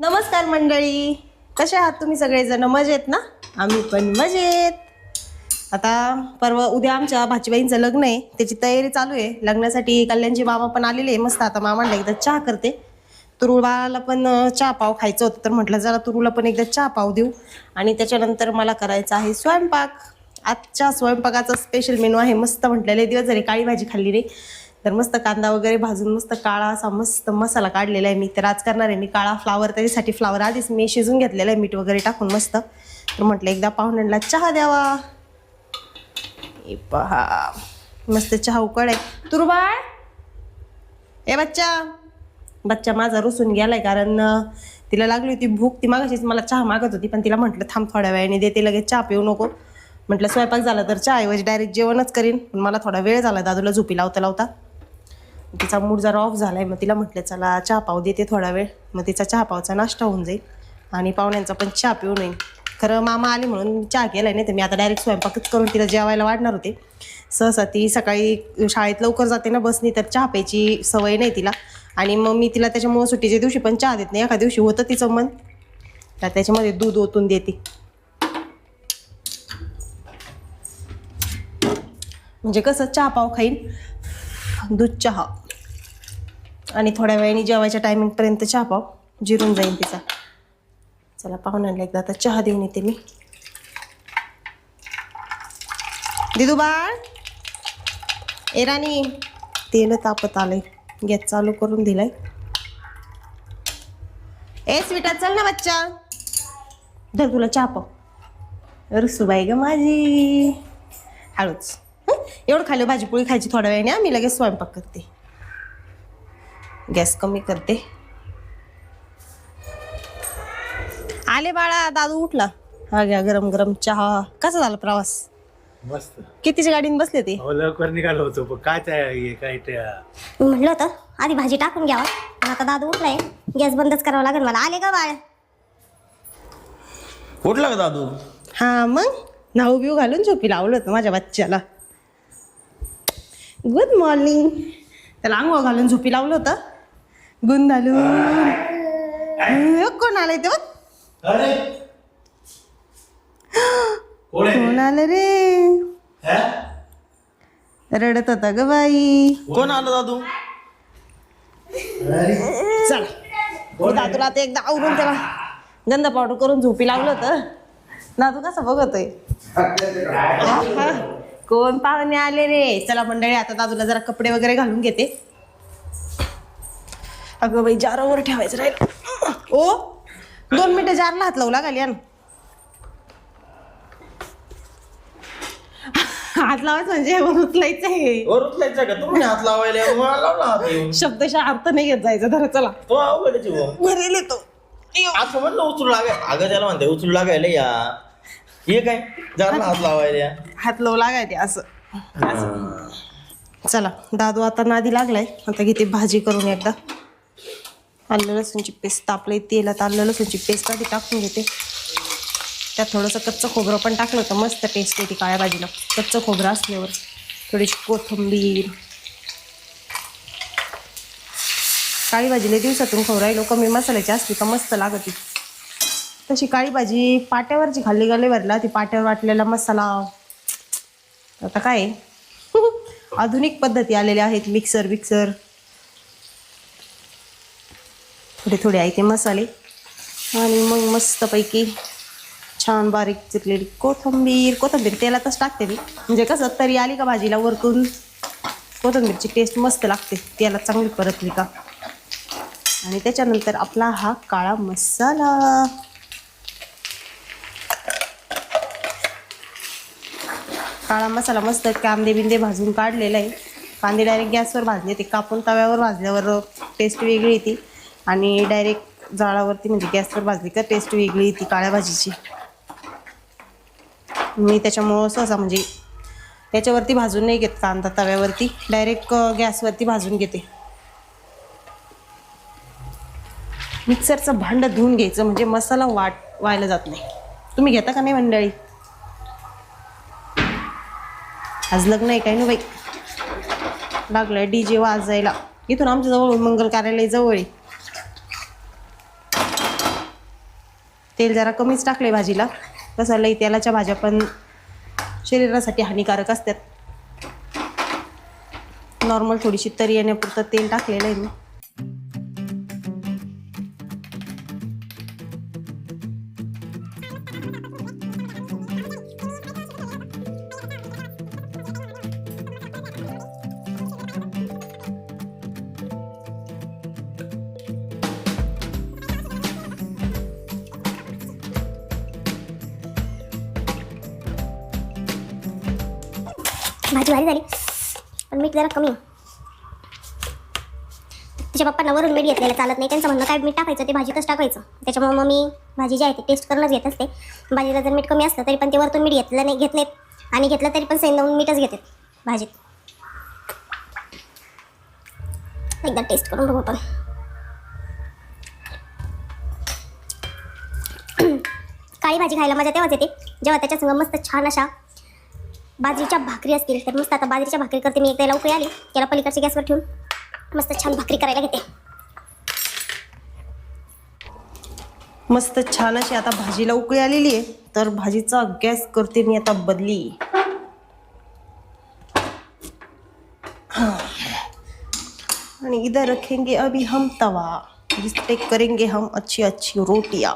नमस्कार मंडळी. कसे आहात तुम्ही सगळेजण? मजेत ना? आम्ही पण मजेत. आता परवा उद्या आमच्या भाचीबाईंचं लग्न आहे. त्याची तयारी चालू आहे. लग्नासाठी कल्याणची मामा पण आलेले आहे. मस्त आता मामांना एकदा चहा करते. तुरुळाला पण चहा पाव खायचं होतं. तर म्हटलं जरा तुरुला पण एकदा चहा पाव देऊ. आणि त्याच्यानंतर मला करायचा आहे स्वयंपाक. आजच्या स्वयंपाकाचा स्पेशल मेनू आहे. मस्त म्हटलेले दिवस जरी काळी भाजी खाल्ली रे. तर मस्त कांदा वगैरे भाजून मस्त काळा असा मस्त मसाला काढलेला आहे. मी तर आज करणार आहे. मी काळा फ्लावर त्याच्यासाठी फ्लावर आधीच मी शिजून घेतलेला आहे. मीठ वगैरे टाकून मस्त. तर म्हटलं एकदा पाहुण्यांना चहा द्यावा. हे पहा. मस्त चहा उकळ आहे तुरबाळ! ए बच्चा! बच्चा माझा रुसून गेलाय कारण तिला लागली होती भूक. ती मागाशीच मला चहा मागत होती पण तिला म्हटलं थांब थोड्या वेळाने देते लगेच चहा पिऊ नको. म्हटलं स्वयंपाक झाला तर चहाऐवजी डायरेक्ट जेवणच करीन. पण मला थोडा वेळ झाला दादूला झोपी लावता लावता तिचा मूड जरा ऑफ झाला आहे मग तिला म्हटलं चला चहा पाव देते थोडा वेळ. मग तिचा चहा पावचा नाश्ता होऊन जाईल आणि पाहुण्यांचा पण चहा पिऊन येईल. खरं मामा आले म्हणून चहा केला नाही तर मी आता डायरेक्ट स्वयंपाकच करून तिला जेवायला वाढणार होते. सहसा ती सकाळी शाळेत लवकर जाते ना बसनी तर चहा प्यायची सवय नाही तिला. आणि मग मी तिला त्याच्यामुळं सुट्टीच्या दिवशी पण चहा देत नाही. एका दिवशी होतं तिचं मन तर त्याच्यामध्ये दूध ओतून देते. म्हणजे कसं चहा पाव खाईन दूध चहा. आणि थोड्या वेळाने जेवायच्या टायमिंगपर्यंत चहा पाव. जिरून जाईल तिचा. चला पाहुण्याला एकदा आता चहा देऊन येते मी. दिदू बाळ ए राणी! तेल तापत आलंय. गॅस चालू करून दिलाय. ए स्वीटा चल ना बच्चा. धर तुला चहा पाव. रुसूबाई ग माझी. हळूच. एवढं खाल्लं भाजीपोळी खायची थोड्या वेळाने मी लगेच स्वयंपाक करते. गॅस कमी करते. आले बाळा दादू उठला. हा घ्या गरम गरम चहा. कसा झाला प्रवास? मस्त. कितीच्या गाडीने बसले ते? अहो लवकर निघालो होतो पण काय त्या हे काय त्या मी म्हटलं होतं आधी भाजी टाकून घ्यावा. पण आता दादू उठलाय. गॅस बंदच करावा लागेल मला. आले का बाळ. कुठला का दादू? हा मग? नाऊ बिऊ घालून झोपी लावलं होतं माझ्या बच्च्याला. गुड मॉर्निंग त्याला आंघोळ घालून झोपी लावलं होतं. अं, कोण आलंय ते कोण आलं रे? रडत होता ग बाई. कोण आलं दादू? चला. दादूला एकदा आवरून त्याला गंध पावडर करून झोपी लावलं होतं. दादू कसं बघतोय? कोण पाहुणे आले रे? चला मंडळी आता दादूला जरा कपडे वगैरे घालून घेते. अगं बाई जारावर ठेवायचं राहील. ओ दोन मिनिटं जारला हात लावला घाली या ना. हात लावायचं म्हणजे वर उचलायचं आहे. वर उचलायचा का? तुम्ही हात लावायला मला लावला हात येऊन. शब्दशा अर्थ नाही घेत जायचं धर चला. तो अवघडच येतो. असं म्हणलं उचलू लागाय अगं त्याला म्हणते उचलू लागायला या. हे काय? जाणार हात लावायला या. हात लावू लागायचे असं. चला दादू आता नादी लागलाय. आता घेते भाजी करून एकदा. आलं लसूणची पेस्ट तापलंय तेलात आलं लसूणची पेस्ट आधी टाकून घेते. त्यात थोडंसं कच्चं खोबरं पण टाकलं तर मस्त टेस्ट येते काळ्या भाजीला. कच्चं खोबरं असल्यावर थोडीशी कोथिंबीर. काळी भाजीला दिवसातून खोबरायलो कमी मसाल्याची असली का मस्त लागते. तशी काळी भाजी पाट्यावरची खाल्ली गेली भरला ती पाट्यावर वाटलेला मसाला. आता काय आहे? आधुनिक पद्धती आलेल्या आहेत मिक्सर विक्सर थोडे थोडे आहे ते मसाले. आणि मग मस्तपैकी छान बारीक चिरलेली कोथिंबीर. कोथिंबीर तेलातच टाकते मी. म्हणजे कसं तरी आली का भाजीला वरतून कोथिंबीरची टेस्ट मस्त लागते. त्याला चांगली परतली का? आणि त्याच्यानंतर आपला हा काळा मसाला. काळा मसाला मस्त कांदे बिंदे भाजून काढलेला आहे. कांदे डायरेक्ट गॅसवर भाजले. ते कापून तव्यावर भाजल्यावर टेस्ट वेगळी येते. आणि डायरेक्ट जाळावरती म्हणजे गॅसवर भाजली का टेस्ट वेगळी येते काळ्या भाजीची. मी त्याच्यामुळं सहसा म्हणजे त्याच्यावरती भाजून नाही घेत कांदा तव्यावरती डायरेक्ट गॅसवरती भाजून घेते. मिक्सरचं भांडं धुवून घ्यायचं म्हणजे मसाला वाट व्हायला जात नाही. तुम्ही घेता का नाही मंडळी? आज लग्न आहे काय ना बाई? लागलं डी जे वाजायला. इथून आमच्याजवळ मंगल कार्यालय जवळ आहे. तेल जरा कमीच टाकले भाजीला. कसं लई तेलाच्या भाज्या पण शरीरासाठी हानिकारक असतात. नॉर्मल थोडीशी तरी येण्यापुरतं तेल टाकलेलं आहे मी. भाजी भारी झाली. पण मीठ जरा कमी. तिच्या पप्पांना वरून मीठ घेतलेलं चालत नाही. त्यांचं म्हणणं काय मीठ टाकायचं ते भाजीतच टाकायचं. त्याच्यामुळे मग मी भाजी जी आहे ती टेस्ट करूनच घेत असते. भाजीला जर मीठ कमी असलं तरी पण ते वरतून मीठ घेतलं नाही घेत नाहीत. आणि घेतलं तरी पण सैंदवून मीठच घेतात भाजीत. एकदा टेस्ट करून बघू आपण. काळी भाजी खायला मजा तेव्हाच येते. जेव्हा त्याच्यासंग मस्त छान अशा बाजरीच्या भाकरी असतील तर मस्त आता बाजरीच्या भाकरी करते मी. एकदा उकळी आली त्याला पलीकडच्या गॅसवर ठेवून मस्त छान भाकरी करायला घेते. मस्त छान अशी आता भाजीला उकळी आलेली आहे. तर भाजीचा गॅस करते मी आता बदली. हाँ. आणि इधर रखेंगे अभी हम तवा. जिस पे करेंगे हम अच्छी अच्छी रोटियां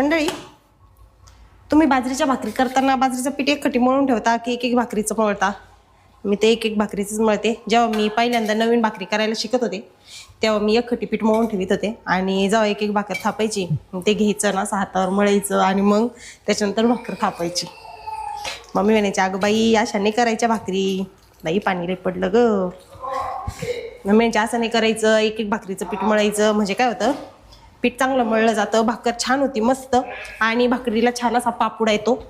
मंडळी तुम्ही बाजरीच्या भाकरी करताना बाजरीचं पीठ एक खटी मळून ठेवता की एक एक भाकरीचं मळता? मी ते एक एक भाकरीचंच मळते. जेव्हा मी पहिल्यांदा नवीन भाकरी करायला शिकत होते तेव्हा मी एक खटी पीठ मळून ठेवीत होते. आणि जेव्हा एक एक भाकर थापायची मग ते घ्यायचं ना असं हातावर मळायचं आणि मग त्याच्यानंतर भाकर थापायची. मम्मी म्हणायची अगं बाई अशा नाही करायच्या भाकरी. बाई पाणी रे पडलं ग. मम्मी म्हणायची असं नाही करायचं एक एक भाकरीचं पीठ मळायचं. म्हणजे काय होतं? पीठ चांगलं मळलं जातं भाकर छान होती मस्त. आणि भाकरीला छान असा पापुडा येतो.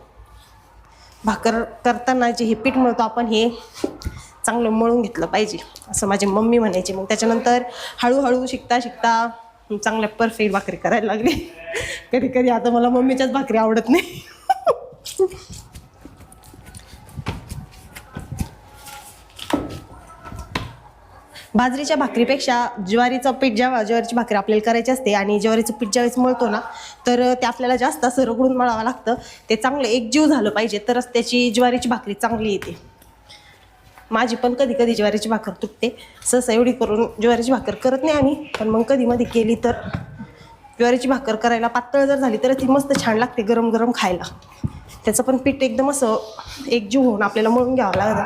भाकर करताना जे हे पीठ मळतो आपण हे चांगलं मळून घेतलं पाहिजे असं माझी मम्मी म्हणायची. मग त्याच्यानंतर हळूहळू शिकता शिकता चांगल्या परफेक्ट भाकरी करायला लागली. कधी कधी आता मला मम्मीच्याच भाकरी आवडत नाही. बाजरीच्या भाकरीपेक्षा ज्वारीचं पीठ जेव्हा ज्वारीची भाकरी आपल्याला करायची असते आणि ज्वारीचं पीठ ज्यावेळेस मळतो ना तर ते आपल्याला जास्त असं रगडून मळावं लागतं. ते चांगलं एकजीव झालं पाहिजे तरच त्याची ज्वारीची भाकरी चांगली येते. माझी पण कधी कधी ज्वारीची भाकर तुटते. सहसा एवढी करून ज्वारीची भाकर करत नाही आम्ही पण मग कधी मध्ये केली तर. ज्वारीची भाकर करायला पातळ जर झाली तर ती मस्त छान लागते गरम गरम खायला. त्याचं पण पीठ एकदम असं एकजीव होऊन आपल्याला मळून घ्यावं लागतं.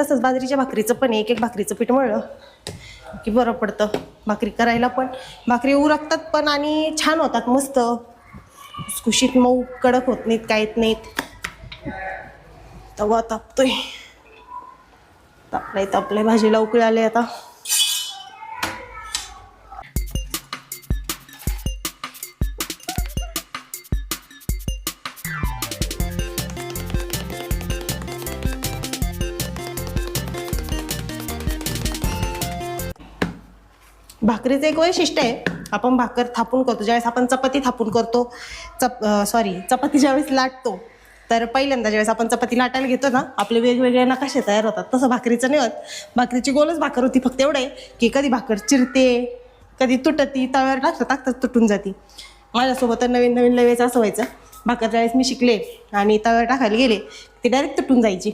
तसंच बाजरीच्या भाकरीचं पण एक एक भाकरीचं पीठ मळलं की बरं पडतं. भाकरी करायला पण. भाकरी उरकतात पण आणि छान होतात मस्त. खुशीत मऊ कडक होत नाहीत काहीत नाहीत. तवा तापतोय. तापलाय तापलाय. भाजीला उकळी आले आता. भाकरीचं एक वैशिष्ट्य आहे. आपण भाकर थापून करतो. ज्यावेळेस आपण चपाती थापून करतो चप सॉरी चपाती ज्यावेळेस लाटतो तर पहिल्यांदा ज्यावेळेस आपण चपाती लाटायला घेतो ना आपले वेगवेगळे नकाशे तयार होतात. तसं भाकरीचं नाही होत. भाकरीची गोलच भाकर होती फक्त एवढं आहे की कधी भाकर चिरते कधी तुटती तव्यावर टाकतं टाकतात तुटून जाती. माझ्यासोबत तर नवीन नवीन लवेचं असं व्हायचं. भाकर ज्यावेळेस मी शिकले आणि तव्यावर टाकायला गेले ती डायरेक्ट तुटून जायची.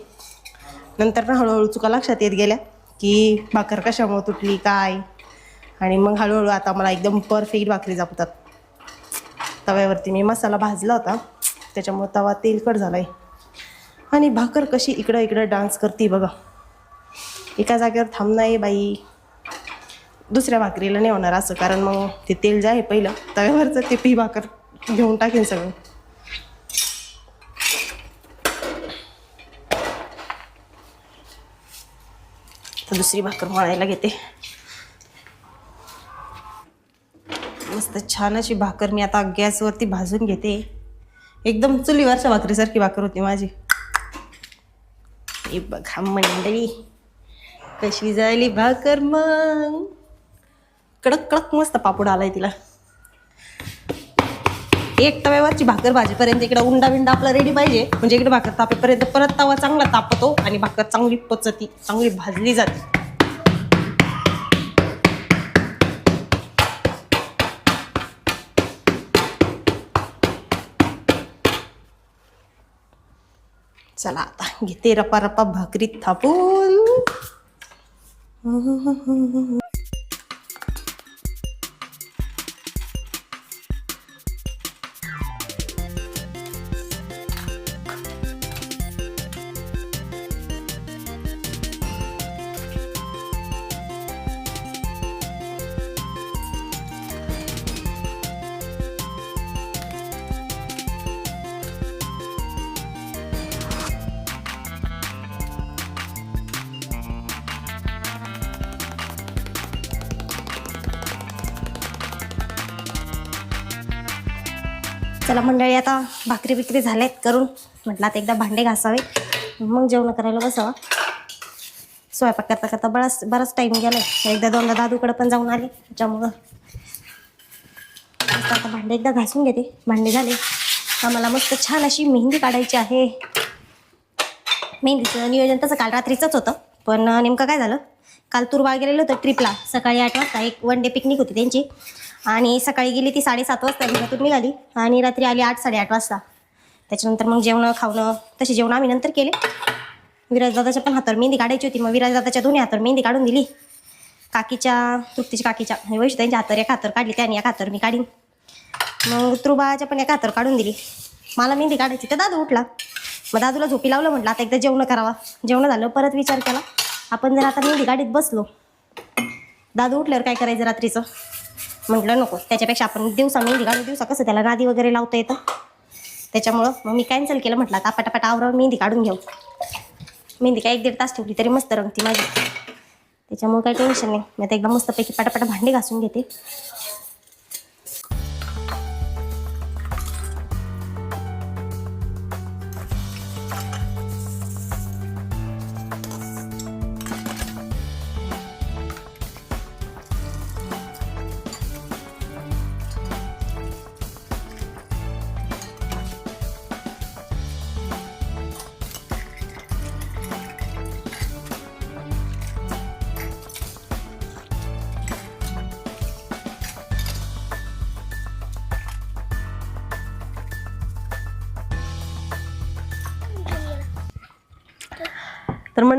नंतर ना हळूहळू चुका लक्षात येत गेल्या की भाकर कशामुळे तुटली काय? आणि मग हळूहळू आता मला एकदम परफेक्ट भाकरी जमतात. तव्यावरती मी मसाला भाजला होता. त्याच्यामुळे तवा तेलकट झाला आहे आणि भाकर कशी इकडं इकडं डान्स करते बघा. एका जागेवर थांबणार आहे बाई. दुसऱ्या भाकरीला नाही होणार असं कारण मग ते तेल जे आहे पहिलं तव्यावरचं ते पी भाकर घेऊन टाकेन सगळं. दुसरी भाकर मळायला घेते. मस्त छान अशी भाकर मी आता गॅसवरती भाजून घेते. एकदम चुलीवरच्या भाकरीसारखी भाकर होती माझी. हे बघा मंडळी कशी झाली भाकर मग? कडक कडक मस्त पापड आलाय तिला. एक तव्यावरची भाकर भाजीपर्यंत इकडे उंडा बिंडा आपला रेडी पाहिजे. म्हणजे इकडे भाकर तापेपर्यंत परत तवा चांगला तापतो आणि भाकर चांगली पचती चांगली भाजली जाते. चला आता घेते रपा रपा भाकरीत थापून. चला मंडळी आता भाकरी बिकरी झाल्यात करून. म्हटलं आता एकदा भांडे घासावे. मग जेवण करायला बसावा. स्वयंपाक करता करता बराच बराच टाईम गेलाय. एकदा दोनदा दादूकडे पण जाऊन आले. त्याच्यामुळं आता भांडे एकदा घासून घेते. भांडे झाले. आम्हाला मस्त छान अशी मेहंदी काढायची आहे. मेहंदीचं नियोजन तसं काल रात्रीचंच होतं. पण नेमकं काय झालं? काल तुरबाळ गेलेलं होतं ट्रिपला सकाळी आठ वाजता एक वन डे पिकनिक होती त्यांची. आणि सकाळी गेली ती साडेसात वाजता घरातून निघाली आणि रात्री आली आठ साडेआठ वाजता. त्याच्यानंतर मग जेवणं खावणं तसे जेवण आम्ही नंतर केले. विराजदादाच्या पण हातावर मेहंदी काढायची होती मग विराजदादाच्या दोन्ही हातावर मेहंदी काढून दिली. काकीच्या तृप्तीच्या काकीच्या आणि त्यांच्या हातावर एका हातावर काढली त्याने एका हातावर मी काढीन. मग त्रुबाच्या पण एका हातावर काढून दिली. मला मेहंदी काढायची तर दादू उठला. मग दादूला झोपी लावलं म्हटलं आता एकदा जेवण करावा. जेवण झालं परत विचार केला. आपण जर आता मेहंदी गाडीत बसलो. दादू उठल्यावर काय करायचं रात्रीचं? म्हटलं नको त्याच्यापेक्षा आपण दिवसा म्हणजे मेहंदी काढू दिवसा कसं त्याला नादी वगैरे लावता येतं? त्याच्यामुळं मग मी कॅन्सल केलं म्हटलं आता पटापट आवरावर मेहंदी काढून घेऊ. मेहंदी काय एक दीड तास ठेवली तरी मस्त रंगती माझी. त्याच्यामुळे काही टेन्शन नाही. मी आता एकदा मस्तपैकी पटापट भांडे घासून घेते.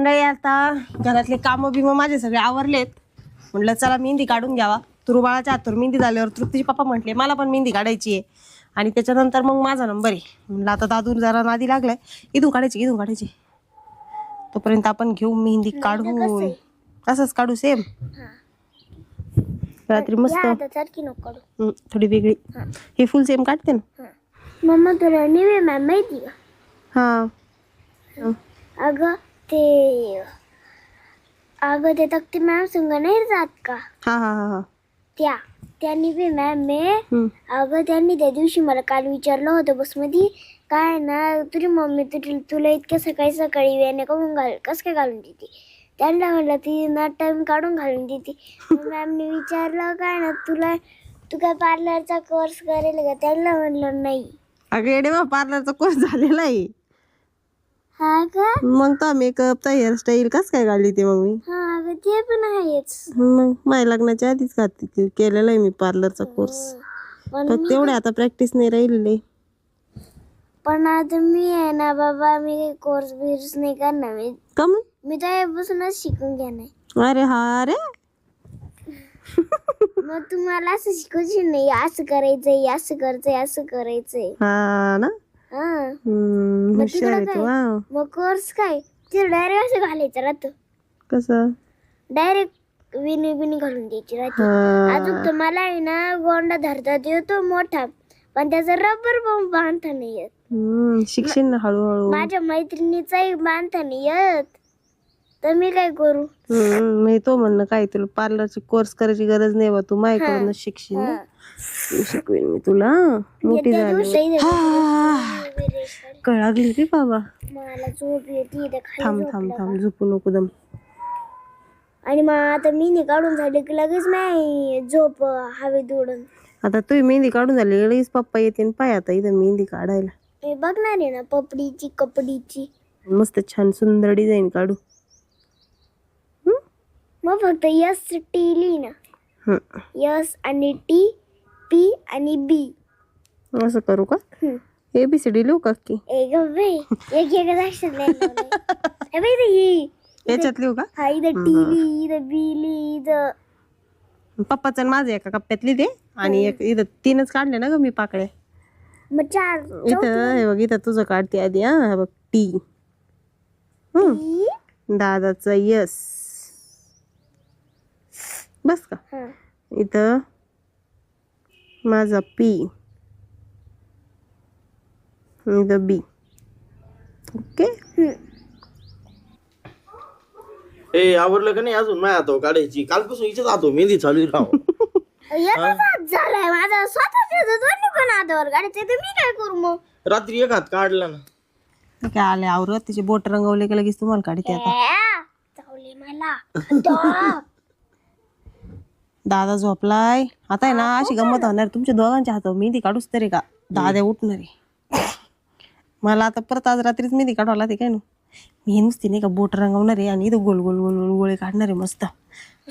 मंडळी आता घरातले कामं बिमं माझे सगळे आवरलेत. म्हटलं चला मेहंदी काढून घ्यावा. तुरुबाळाच्या हातूर मेहंदी झाल्यावर तृप्तीचे पप्पा म्हटले मला पण मेहंदी काढायची आहे. आणि त्याच्यानंतर मग माझा नंबर आहे. म्हणलं आता दादू जरा नादी लागलाय. इथून काढायची इथून काढायची. तोपर्यंत आपण घेऊ मेहंदी काढू असंच काढू सेम रात्री मस्त. थोडी वेगळी. हे. फुल सेम काढते ना? मम्मा तुला निवे मॅम माहिती का? हा. अगं ते अगं ते तक्ती मॅम संग नाही जात का? हा हा हा हा. त्या त्यांनी बी मॅम मे हम्म. अगं त्यांनी त्या दिवशी मला काल विचारलं होतं बसमध्ये काय ना तुझी मम्मी तुझी तुला इतक्या सकाळी सकाळी वेळेने काढून घाल कसं काय घालून देते? त्यांना म्हणलं ती ना टाइम काढून घालून देते. मॅमने विचारलं काय ना तुला तू काय पार्लरचा कोर्स करेल का? त्यांना म्हणलं नाही. अगं येडे मग पार्लरचा कोर्स झालेला आहे. हा का? मग तो मेकअपचा हेअरस्टाईल कस काय काढली ते मग मी हा अगं ते पण आहेच. मग माझ्या लग्नाच्या आधीच का केलेला आहे मी पार्लरचा कोर्स पण फक्त तेवढे आता प्रॅक्टिस नाही राहिलेली. पण आता मी आहे ना बाबा मी कोर्स बिर्स नाही करणार. मी का मग? मी त्यापासूनच शिकून घेणार. अरे हा रे मग तुम्हाला असं शिकवशील नाही असं करायचंय असं करायचंय असं करायचंय. हा ना. हा हम्म, हुशार आहे तू हा मग कोर्स काय? तिला डायरेक्ट असं घालायचं राहतं. कसं? डायरेक्ट विणी बिनी घालून द्यायची राहते. हा. अजून तर मला आहे ना गोंडा धरतात येतो मोठा. पण त्याचा रबर पण बांधता नाही येत. हम्म, ना हळूहळू. माझ्या मैत्रिणीचाही बांधता नाही येत. तर मी काय करू? हम्म, मी तो म्हणणं काय तुला पार्लरची कोर्स करायची गरज नाही बा तू माझ्याकडूनच शिकशील ना? मी शिकवेन मी तुला मोठी झाली. दिवशी. हा, कळ लागली रे बाबा. मला झोप येते थांब थांब थांब झोपू नको दम. आणि मग आता मी काढून झाले की लगेच नाही झोप हवेत उडून आता तुम्ही मेहंदी काढून झाली लगेच पप्पा येते पाय आता इथं मेहंदी काढायला. मी बघणार आहे ना पपडीची कपडीची. मस्त छान सुंदर डिझाईन काढू. मग फक्त यस टी लिही ना. यस आणि टी पी आणि बी असं करू का? ए बी सी डी लिहू का की? एक अक्षर ही याच्यात लिहू का? हा इथं टी लिही इथं बी लिही इथं पप्पाचं आणि माझं एका कप्प्यात लिहिते आणि एक इथं तीनच काढले ना ग मी पाकळ्या मग चार इथं हे बघ इथं तुझं काढते आधी हा हे बघ टी हम्म. दादाचं यस. बस का? हा. इथं माझा पी इथं बी ओके ए आवडलं का नाही अजून माझ्या हातो काढायची कालपासून इथेच हातो मेहंदी चालू राव एकच हात झालाय माझा स्वतःच दोन्ही पण हातावर काढायचे तर मी काय करू मग रात्री एक हात काढला ना काय आले आवरत त्याचे बोट रंगवले की लगेच तुम्हाला काढते आता ए, चावले मला दो. दादा झोपलाय आता आहे ना अशी गंमत होणार तुमच्या दोघांच्या हातावर मेहंदी काढूच तरी का दादा उठणार आहे मला आता परत आज रात्रीच मेहंदी काढावं लागते काय ना मी नुसती नाही का बोट रंगवणार आहे आणि इथं गोल गोल गोल गोल गोळे काढणार आहे मस्त.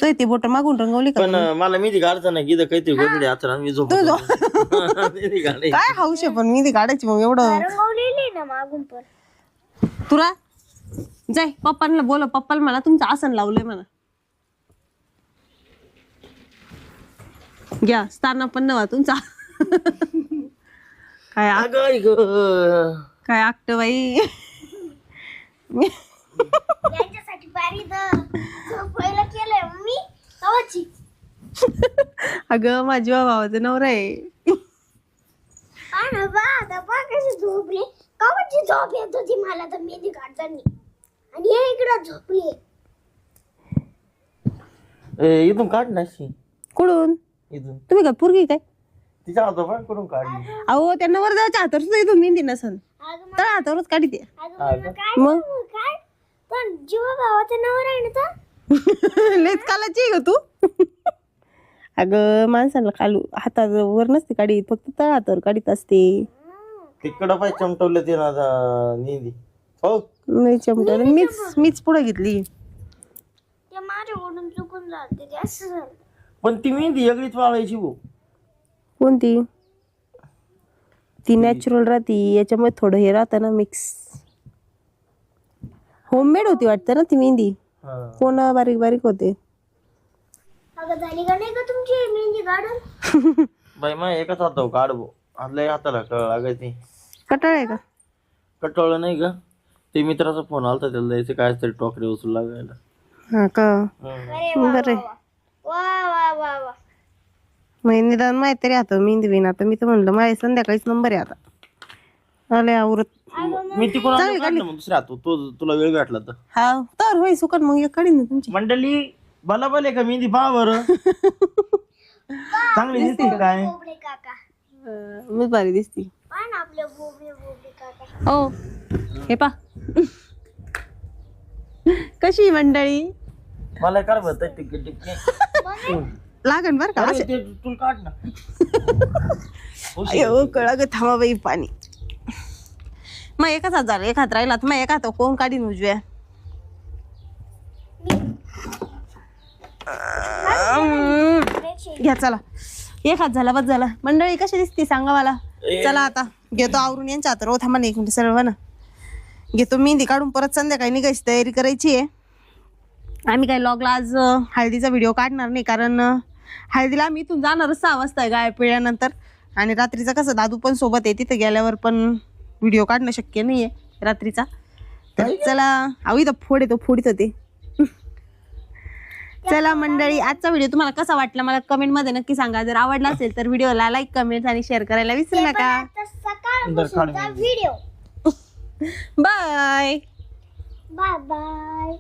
तो ती बोट मागून रंगवली का? पण अं, मला मेहंदी काढता नाही इथं काहीतरी गोंधळी आता मी झोप मेहंदी काढायची. काय हाऊस आहे पण मेहंदी काढायची मग एवढं. रंगवलेली ना मागून पण. जाय पप्पांना बोल पप्पाला म्हणा तुमचं आसन लावलंय म्हणा. घ्या स्थाना पण नवा तुमचा काय आ- अगं आई गं. काय आकट बाई? अगं माझ्या भावाचं नवरा आहे. आता झोपली. कवाची झोप येत होती मला तर मेहंदी काढताना. आणि हे इकडं झोपली. ए, इथून काढ कुठून? इथून. तुम्ही काय पुरगी काय? तिच्या हातो पण करून काढली. अहो त्यांना वर जायच्या हातावर सुद्धा इथून मेहंदी नसन. तर हातावरच काढी ते. मग पण जीवा भावाचा नवरा आहे ना लेच कालाची ग तू. अगं माणसाला खालू हातावर नसते काढी फक्त तळ हातावर काढीत असते. तिकडं पाय चमटवलं ते ना मेहंदी हो. नाही चमटं मीच मीच पुढे घेतली. ते माझ्याकडून चुकून जाते ते असं झालं. पण ती मेहंदी वेगळीच वाळायची भाऊ कोणती? ती नॅचरल राहती याच्यामुळे थोडं हे राहतं ना मिक्स होममेड होती वाटतं ना ती मेहंदी? हा. कोण बारीक बारीक होते? अगं झाली का नाही का तुमची मेहंदी काढून बाई मग एकच हातो काढ भाऊ आदल्या हाताला कळ लागायची कटाळ आहे का? कटवलं नाही का ते मित्राचा फोन आलता त्याला द्यायचं काय तरी टोकरे उचलू लागायला हा का. बरं वा वा वा वा. मग निदान माहीत तरी आता मेहंदी बिन आता. मी तर म्हणलं माझ्या संध्याकाळीच नंबर आहे आता. आले आवरत. मी तिकडून आलो काढलं. मग दुसऱ्या हातो तो तुला वेळ भेटला तर. हा तर होय सुकन मग एक काढीन ना तुमची. मंडळी भला भले का मेहंदी? पहा बरं. चांगली दिसते काय बोबडे काका अं, मी भारी दिसती. पहा ना आपले बोबडे बोबडे काका. हो. हे पा कशी मंडळी? मला काय बघत टिक टिक लागन बर का अरे, ते तू काढ ना. अयो कळा ग थांबा बाई पाणी. मग एकच हात झालं एक हात राहिला तर मग एक हात कोण काढीन उजव्या? अं, घ्या चला. एक हात झाला बस झाला. मंडळी कशी दिसते सांगा मला चला आता. घेतो आवरून यांच्या हातावर हो, थांबा ना एक मिनिट सर्व ना. घेतो मेहंदी काढून परत संध्याकाळी निघायची तयारी करायची आहे. आम्ही काय लॉगला आज अं, हळदीचा व्हिडिओ काढणार नाही कारण अं, हळदीला आम्ही इथून जाणारच सहा वाजता गाय पिळल्यानंतर आणि रात्रीचा कसं दादू पण सोबत आहे तिथे गेल्यावर पण व्हिडिओ काढणं शक्य नाही आहे रात्रीचा. तर चला अहो इथं फोड येतो फोडीत होते चला मंडळी आजचा व्हिडिओ तुम्हाला कसा वाटला मला कमेंटमध्ये नक्की सांगा. जर आवडला असेल तर व्हिडिओला लाईक कमेंट आणि शेअर करायला विसरू नका. Video bye bye bye